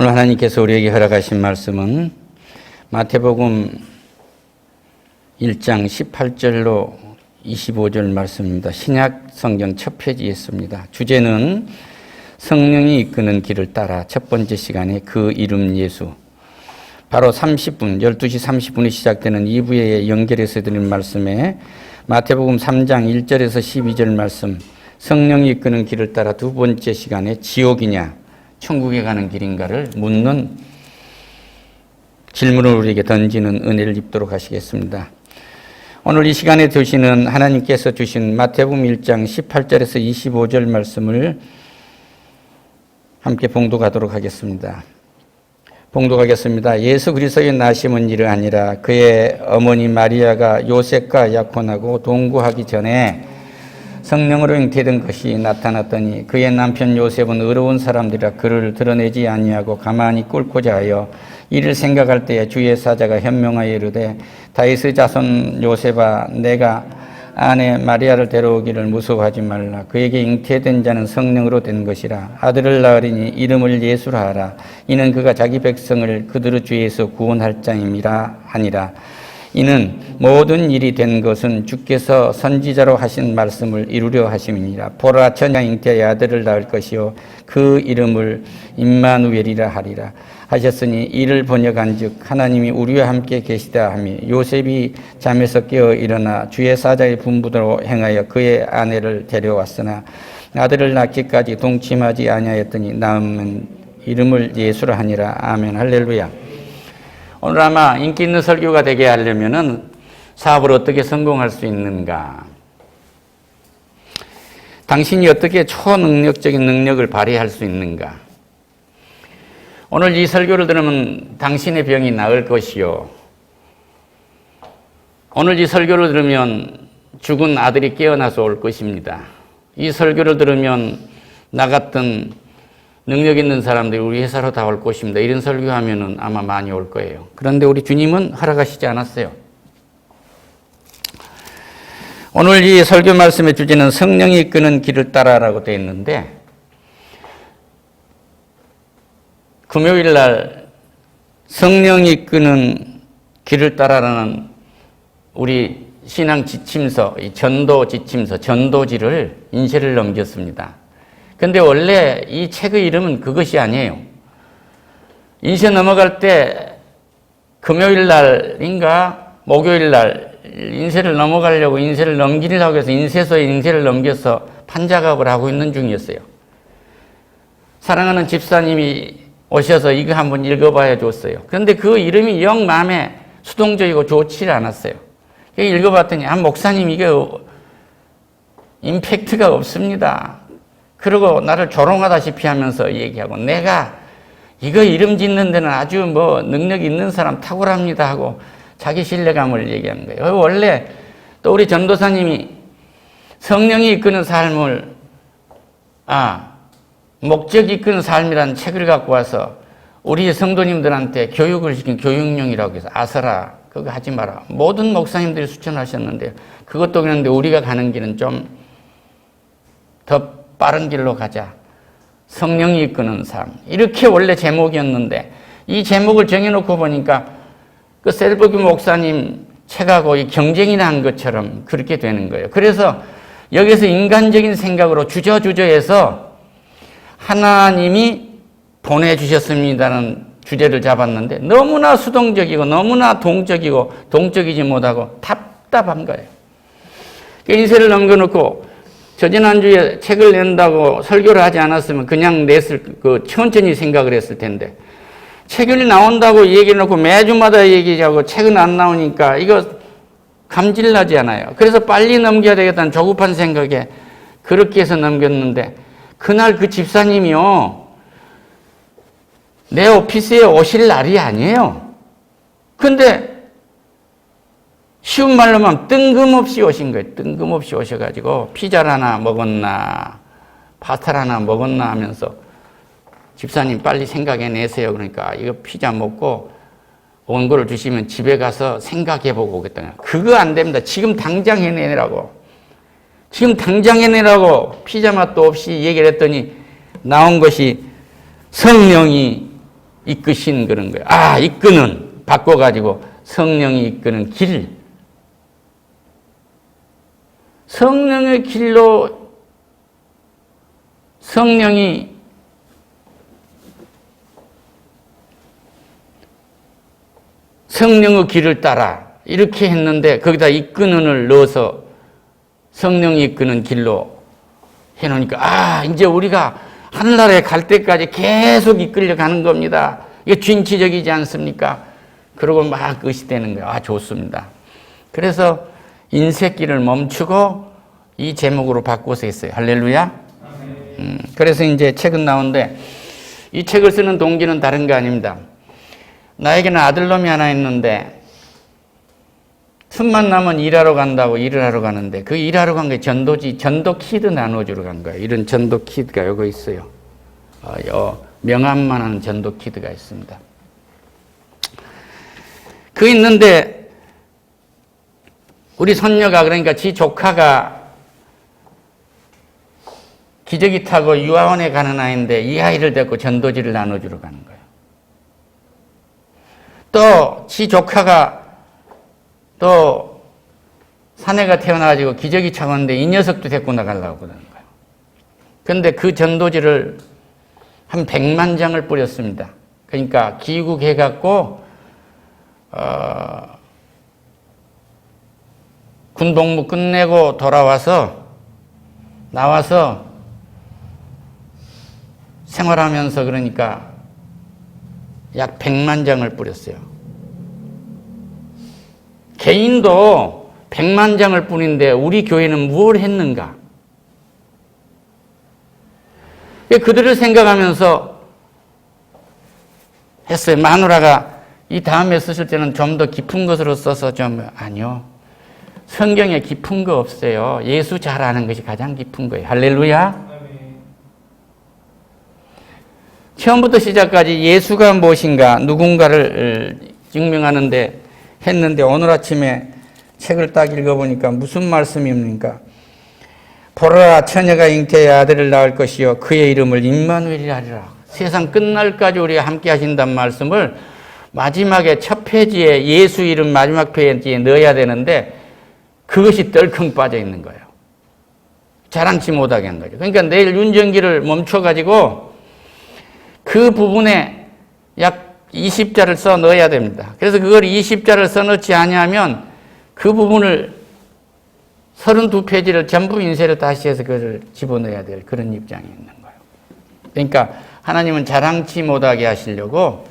오늘 하나님께서 우리에게 허락하신 말씀은 마태복음 1장 18절로 25절 말씀입니다. 신약 성경 첫 페이지에 있습니다. 주제는 성령이 이끄는 길을 따라 첫 번째 시간에 그 이름 예수. 바로 30분, 12시 30분에 시작되는 2부에 연결해서 드린 말씀에 마태복음 3장 1절에서 12절 말씀, 성령이 이끄는 길을 따라 두 번째 시간에 지옥이냐, 천국에 가는 길인가를 묻는 질문을 우리에게 던지는 은혜를 입도록 하시겠습니다. 오늘 이 시간에 드시는 하나님께서 주신 마태복음 1장 18절에서 25절 말씀을 함께 봉독하도록 하겠습니다. 봉독하겠습니다. 예수 그리스도의 나심은 이러하니라 그의 어머니 마리아가 요셉과 약혼하고 동거하기 전에 성령으로 잉태된 것이 나타났더니 그의 남편 요셉은 의로운 사람들이라 그를 드러내지 아니하고 가만히 꿇고자 하여 이를 생각할 때에 주의 사자가 현명하여 이르되 다윗의 자손 요셉아 내가 아내 마리아를 데려오기를 무서워하지 말라. 그에게 잉태된 자는 성령으로 된 것이라. 아들을 낳으리니 이름을 예수라 하라. 이는 그가 자기 백성을 그들의 죄에서 구원할 자임이라 하니라 이는 모든 일이 된 것은 주께서 선지자로 하신 말씀을 이루려 하심이니라. 보라 천양 잉태의 아들을 낳을 것이요 그 이름을 임마누엘이라 하리라. 하셨으니 이를 번역한즉 하나님이 우리와 함께 계시다 하며 요셉이 잠에서 깨어 일어나 주의 사자의 분부대로 행하여 그의 아내를 데려왔으나 아들을 낳기까지 동침하지 아니하였더니 낳으면 이름을 예수라 하니라. 아멘 할렐루야. 오늘 아마 인기 있는 설교가 되게 하려면은 사업을 어떻게 성공할 수 있는가? 당신이 어떻게 초능력적인 능력을 발휘할 수 있는가? 오늘 이 설교를 들으면 당신의 병이 나을 것이요. 오늘 이 설교를 들으면 죽은 아들이 깨어나서 올 것입니다. 이 설교를 들으면 나 같은 능력 있는 사람들이 우리 회사로 다 올 것입니다. 이런 설교하면은 아마 많이 올 거예요. 그런데 우리 주님은 허락하시지 않았어요. 오늘 이 설교 말씀의 주제는 성령이 이끄는 길을 따라라고 되어 있는데 금요일 날 성령이 이끄는 길을 따라라는 우리 신앙 지침서, 전도 지침서, 전도지를 인쇄를 넘겼습니다. 근데 원래 이 책의 이름은 그것이 아니에요. 인쇄 넘어갈 때 금요일 날인가 목요일 날 인쇄를 넘어가려고 인쇄를 넘기려고 해서 인쇄소에 인쇄를 넘겨서 판작업을 하고 있는 중이었어요. 사랑하는 집사님이 오셔서 이거 한번 읽어봐야 줬어요. 그런데 그 이름이 영 마음에 수동적이고 좋지 않았어요. 읽어봤더니 아 목사님 이게 임팩트가 없습니다. 그리고 나를 조롱하다시피 하면서 얘기하고 내가 이거 이름 짓는 데는 아주 뭐 능력 있는 사람 탁월합니다 하고 자기 신뢰감을 얘기하는 거예요. 원래 또 우리 전도사님이 성령이 이끄는 삶을 아 목적이 이끄는 삶이라는 책을 갖고 와서 우리 성도님들한테 교육을 시킨 교육용이라고 해서 아서라 그거 하지 마라. 모든 목사님들이 추천하셨는데 그것도 그런데 우리가 가는 길은 좀 더 빠른 길로 가자. 성령이 이끄는 삶. 이렇게 원래 제목이었는데 이 제목을 정해놓고 보니까 그 셀버기 목사님 책하고 이 경쟁이 난 것처럼 그렇게 되는 거예요. 그래서 여기서 인간적인 생각으로 주저주저해서 하나님이 보내주셨습니다는 주제를 잡았는데 너무나 수동적이고 너무나 동적이고 동적이지 못하고 답답한 거예요. 그 인쇄를 넘겨놓고 저 지난주에 책을 낸다고 설교를 하지 않았으면 그냥 냈을, 그, 천천히 생각을 했을 텐데. 책을 나온다고 얘기해놓고 매주마다 얘기하고 책은 안 나오니까 이거 감질나지 않아요. 그래서 빨리 넘겨야 되겠다는 조급한 생각에 그렇게 해서 넘겼는데, 그날 그 집사님이요, 내 오피스에 오실 날이 아니에요. 근데 쉬운 말로만 뜬금없이 오신 거예요. 뜬금없이 오셔가지고 피자를 하나 먹었나 파스타를 하나 먹었나 하면서 집사님 빨리 생각해내세요. 그러니까 이거 피자 먹고 원고를 주시면 집에 가서 생각해보고 오겠다. 그거 안 됩니다. 지금 당장 해내라고. 지금 당장 해내라고 피자 맛도 없이 얘기를 했더니 나온 것이 성령이 이끄신 그런 거예요. 아, 이끄는 바꿔가지고 성령이 이끄는 길. 성령의 길로 성령이 성령의 길을 따라 이렇게 했는데 거기다 이끄는을 넣어서 성령이 이끄는 길로 해놓으니까 아 이제 우리가 하늘나라에 갈 때까지 계속 이끌려 가는 겁니다. 이게 진취적이지 않습니까? 그러고 막 의시되는 거예요. 아 좋습니다. 그래서 인쇄길을 멈추고 이 제목으로 바꿔서 했어요. 할렐루야. 음, 그래서 이제 책은 나오는데 이 책을 쓰는 동기는 다른 거 아닙니다. 나에게는 아들놈이 하나 있는데 틈만 나면 일하러 간다고 일을 하러 가는데 그 일하러 간 게 전도지 전도 키드 나눠주러 간 거예요. 이런 전도 키드가 여기 있어요. 어, 요 명함만 하는 전도 키드가 있습니다. 그 있는데 우리 손녀가 그러니까 지 조카가 기저귀 타고 유아원에 가는 아이인데 이 아이를 데리고 전도지를 나눠주러 가는 거예요. 또 지 조카가 또 사내가 태어나가지고 기저귀 차고는데 이 녀석도 데리고 나가려고 그러는 거예요. 근데 그 전도지를 한 100만 장을 뿌렸습니다. 그러니까 기국해갖고 어, 군 복무 끝내고 돌아와서 나와서 생활하면서 그러니까 약 100만 장을 뿌렸어요. 개인도 100만 장을 뿌린데 우리 교회는 무엇을 했는가? 그들을 생각하면서 했어요. 마누라가 이 다음에 쓰실 때는 좀 더 깊은 것으로 써서 좀, 아니요. 성경에 깊은 거 없어요. 예수 잘 아는 것이 가장 깊은 거예요. 할렐루야. 처음부터 시작까지 예수가 무엇인가 누군가를 증명하는데 했는데 오늘 아침에 책을 딱 읽어보니까 무슨 말씀입니까? 보라 처녀가 잉태의 아들을 낳을 것이요 그의 이름을 임마누엘이라 하리라. 세상 끝날까지 우리가 함께 하신다는 말씀을 마지막에 첫 페이지에 예수 이름 마지막 페이지에 넣어야 되는데 그것이 떨컹 빠져 있는 거예요. 자랑치 못하게 한 거죠. 그러니까 내일 윤정기를 멈춰가지고 그 부분에 약 20자를 써 넣어야 됩니다. 그래서 그걸 20자를 써 넣지 아니하면 그 부분을 32페이지를 전부 인쇄를 다시 해서 그걸 집어넣어야 될 그런 입장이 있는 거예요. 그러니까 하나님은 자랑치 못하게 하시려고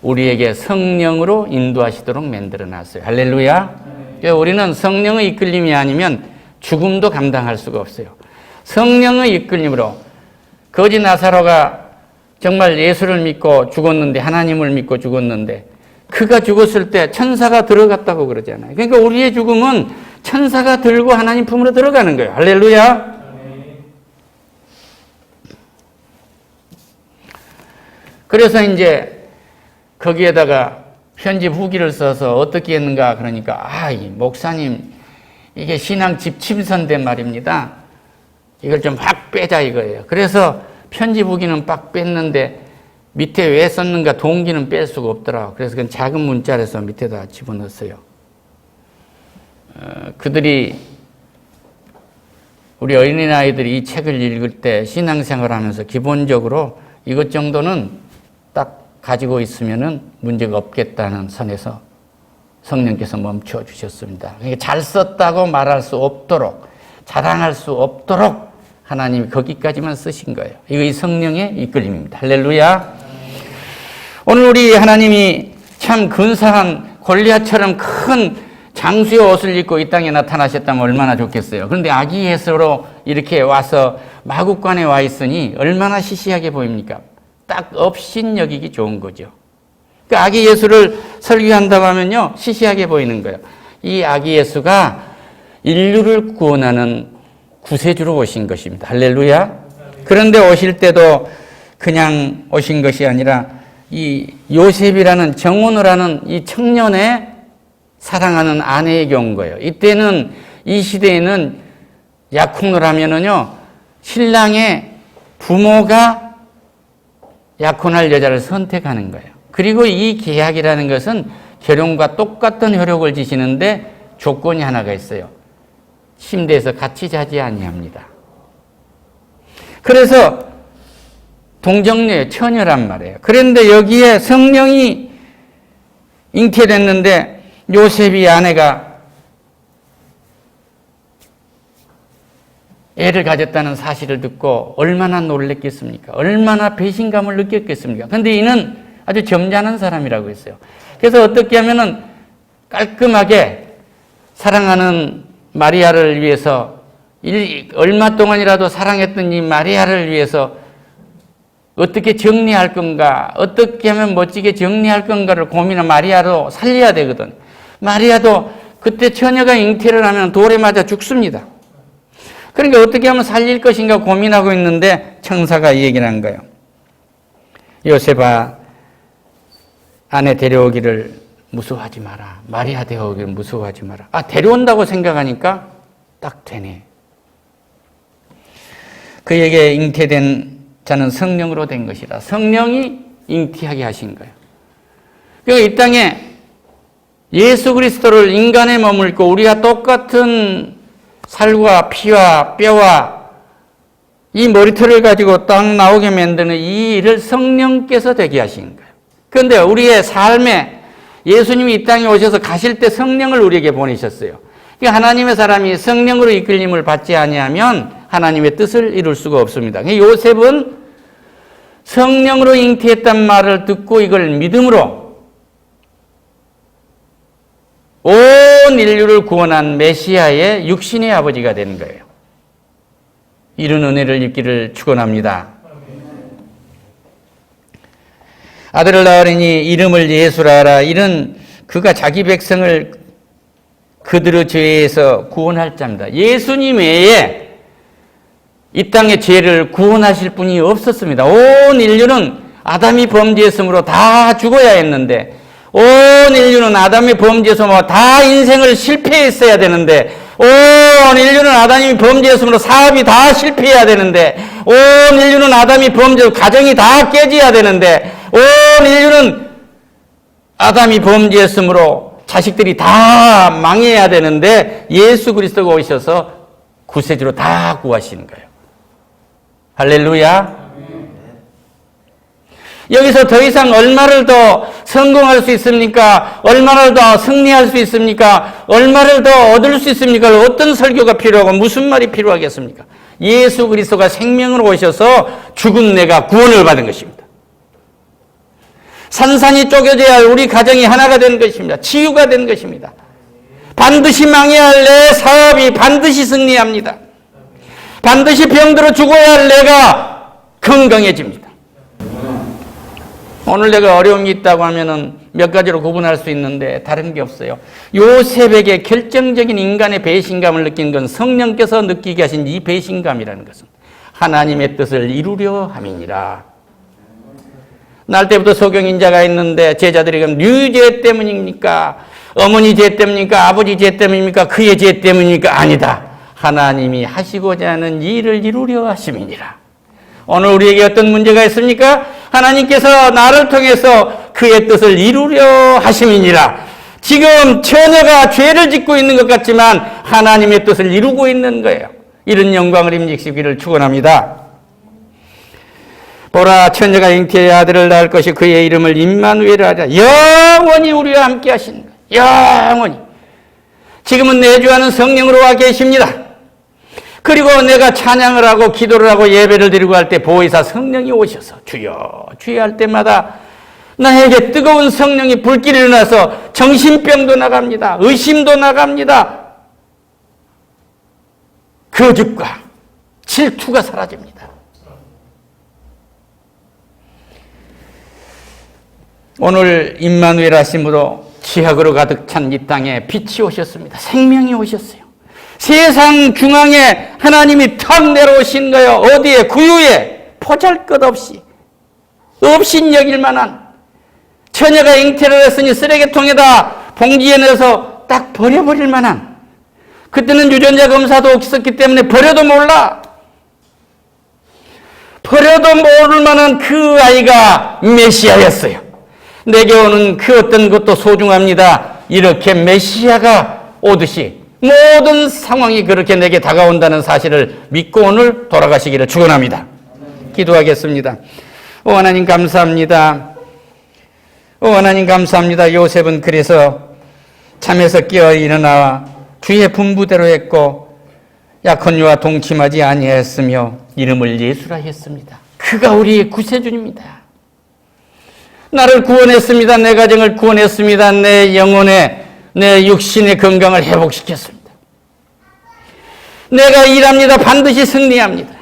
우리에게 성령으로 인도하시도록 만들어 놨어요. 할렐루야. 그러니까 우리는 성령의 이끌림이 아니면 죽음도 감당할 수가 없어요. 성령의 이끌림으로 거지 나사로가 정말 예수를 믿고 죽었는데 하나님을 믿고 죽었는데 그가 죽었을 때 천사가 들어갔다고 그러잖아요. 그러니까 우리의 죽음은 천사가 들고 하나님 품으로 들어가는 거예요. 할렐루야. 그래서 이제 거기에다가 편집 후기를 써서 어떻게 했는가 그러니까 아, 이 목사님 이게 신앙 집 침선된 말입니다. 이걸 좀 확 빼자 이거예요. 그래서 편집 후기는 빡 뺐는데 밑에 왜 썼는가 동기는 뺄 수가 없더라. 그래서 그건 작은 문자에서 밑에다 집어넣었어요. 어, 그들이 우리 어린아이들이 이 책을 읽을 때 신앙생활 하면서 기본적으로 이것 정도는 딱 가지고 있으면은 문제가 없겠다는 선에서 성령께서 멈춰 주셨습니다. 그러니까 잘 썼다고 말할 수 없도록 자랑할 수 없도록 하나님이 거기까지만 쓰신 거예요. 이거 이 성령의 이끌림입니다. 할렐루야. 오늘 우리 하나님이 참 근사한 골리앗처럼 큰 장수의 옷을 입고 이 땅에 나타나셨다면 얼마나 좋겠어요. 그런데 아기 예수로 이렇게 와서 마국간에 와 있으니 얼마나 시시하게 보입니까? 딱 없인 여기기 좋은 거죠. 그 아기 예수를 설교한다고 하면요, 시시하게 보이는 거예요. 이 아기 예수가 인류를 구원하는 구세주로 오신 것입니다. 할렐루야. 그런데 오실 때도 그냥 오신 것이 아니라 이 요셉이라는 정원을 하는 이 청년의 사랑하는 아내에게 온 거예요. 이때는 이 시대에는 약혼을 하면은요 신랑의 부모가 약혼할 여자를 선택하는 거예요. 그리고 이 계약이라는 것은 결혼과 똑같은 효력을 지시는데 조건이 하나가 있어요. 침대에서 같이 자지 아니합니다. 그래서 동정녀의 처녀란 말이에요. 그런데 여기에 성령이 잉태됐는데 요셉이 아내가 애를 가졌다는 사실을 듣고 얼마나 놀랬겠습니까? 얼마나 배신감을 느꼈겠습니까? 근데 이는 아주 점잖은 사람이라고 했어요. 그래서 어떻게 하면은 깔끔하게 사랑하는 마리아를 위해서 일- 얼마 동안이라도 사랑했던 이 마리아를 위해서 어떻게 정리할 건가, 어떻게 하면 멋지게 정리할 건가를 고민한 마리아도 살려야 되거든. 마리아도 그때 처녀가 잉태를 하면 돌에 맞아 죽습니다. 그러니까 어떻게 하면 살릴 것인가 고민하고 있는데 청사가 이 얘기를 한 거예요. 요셉아, 아내 데려오기를 무서워하지 마라. 마리아 데려오기를 무서워하지 마라. 아, 데려온다고 생각하니까 딱 되네. 그에게 잉태된 자는 성령으로 된 것이라. 성령이 잉태하게 하신 거예요. 그러니까 이 땅에 예수 그리스도를 인간에 머물고 우리가 똑같은 살과 피와 뼈와 이 머리털을 가지고 딱 나오게 만드는 이 일을 성령께서 되게 하신 거예요. 그런데 우리의 삶에 예수님이 이 땅에 오셔서 가실 때 성령을 우리에게 보내셨어요. 그러니까 하나님의 사람이 성령으로 이끌림을 받지 아니하면 하나님의 뜻을 이룰 수가 없습니다. 그러니까 요셉은 성령으로 잉태했단 말을 듣고 이걸 믿음으로 온 인류를 구원한 메시아의 육신의 아버지가 된 거예요. 이런 은혜를 입기를 축원합니다. 아들을 낳으리니 이름을 예수라 하라. 이런 그가 자기 백성을 그들의 죄에서 구원할 자입니다. 예수님 외에 이 땅의 죄를 구원하실 분이 없었습니다. 온 인류는 아담이 범죄했으므로 다 죽어야 했는데 온 인류는 아담이 범죄했으므로 다 인생을 실패했어야 되는데 온 인류는 아담이 범죄했으므로 사업이 다 실패해야 되는데 온 인류는 아담이 범죄 가정이 다 깨져야 되는데 온 인류는 아담이 범죄했으므로 자식들이 다 망해야 되는데 예수 그리스도가 오셔서 구세주로 다 구하시는 거예요. 할렐루야. 여기서 더 이상 얼마를 더 성공할 수 있습니까? 얼마를 더 승리할 수 있습니까? 얼마를 더 얻을 수 있습니까? 어떤 설교가 필요하고 무슨 말이 필요하겠습니까? 예수 그리스도가 생명으로 오셔서 죽은 내가 구원을 받은 것입니다. 산산이 쪼개져야 할 우리 가정이 하나가 된 것입니다. 치유가 된 것입니다. 반드시 망해야 할 내 사업이 반드시 승리합니다. 반드시 병들어 죽어야 할 내가 건강해집니다. 오늘 내가 어려움이 있다고 하면은 몇 가지로 구분할 수 있는데 다른 게 없어요. 요셉에게 결정적인 인간의 배신감을 느낀 건 성령께서 느끼게 하신 이 배신감이라는 것은 하나님의 뜻을 이루려 함이니라. 날 때부터 소경인자가 있는데 제자들이 그럼 류죄 때문입니까? 어머니 죄 때문입니까? 아버지 죄 때문입니까? 그의 죄 때문입니까? 아니다. 하나님이 하시고자 하는 일을 이루려 하심이니라. 오늘 우리에게 어떤 문제가 있습니까? 하나님께서 나를 통해서 그의 뜻을 이루려 하심이니라. 지금 처녀가 죄를 짓고 있는 것 같지만 하나님의 뜻을 이루고 있는 거예요. 이런 영광을 임직시기를 축원합니다. 보라 처녀가 잉태의 아들을 낳을 것이 그의 이름을 임마누엘 하라. 영원히 우리와 함께 하신 영원히. 지금은 내주하는 성령으로 와 계십니다. 그리고 내가 찬양을 하고 기도를 하고 예배를 드리고 할 때 보혜사 성령이 오셔서 주여 주여 할 때마다 나에게 뜨거운 성령이 불길이 일어나서 정신병도 나갑니다. 의심도 나갑니다. 거짓과 질투가 사라집니다. 오늘 임마누엘 하심으로 지학으로 가득 찬 이 땅에 빛이 오셨습니다. 생명이 오셨어요. 세상 중앙에 하나님이 턱 내려오신 거예요. 어디에? 구유에 포잘 것 없이 없인 여길 만한 처녀가 잉태를 했으니 쓰레기통에다 봉지에 넣어서 딱 버려버릴 만한 그때는 유전자 검사도 없었기 때문에 버려도 몰라 버려도 모를 만한 그 아이가 메시아였어요. 내게 오는 그 어떤 것도 소중합니다. 이렇게 메시아가 오듯이 모든 상황이 그렇게 내게 다가온다는 사실을 믿고 오늘 돌아가시기를 축원합니다. 기도하겠습니다. 오 하나님 감사합니다. 오 하나님 감사합니다. 요셉은 그래서 잠에서 깨어 일어나 주의 분부대로 했고 약혼 녀와 동침하지 아니했으며 이름을 예수라 했습니다. 그가 우리의 구세주입니다. 나를 구원했습니다. 내 가정을 구원했습니다. 내 영혼의 내 육신의 건강을 회복시켰습니다. 내가 일합니다. 반드시 승리합니다.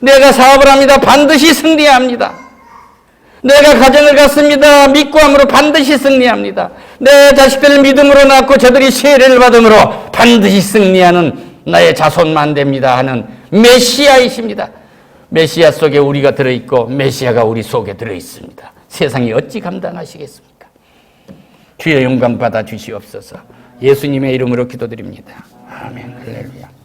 내가 사업을 합니다. 반드시 승리합니다. 내가 가정을 갖습니다. 믿고 함으로 반드시 승리합니다. 내 자식들을 믿음으로 낳고 저들이 세례를 받음으로 반드시 승리하는 나의 자손만 됩니다 하는 메시아이십니다. 메시아 속에 우리가 들어있고 메시아가 우리 속에 들어있습니다. 세상이 어찌 감당하시겠습니까? 주의 영광 받아 주시옵소서. 예수님의 이름으로 기도드립니다. 아멘. 할렐루야.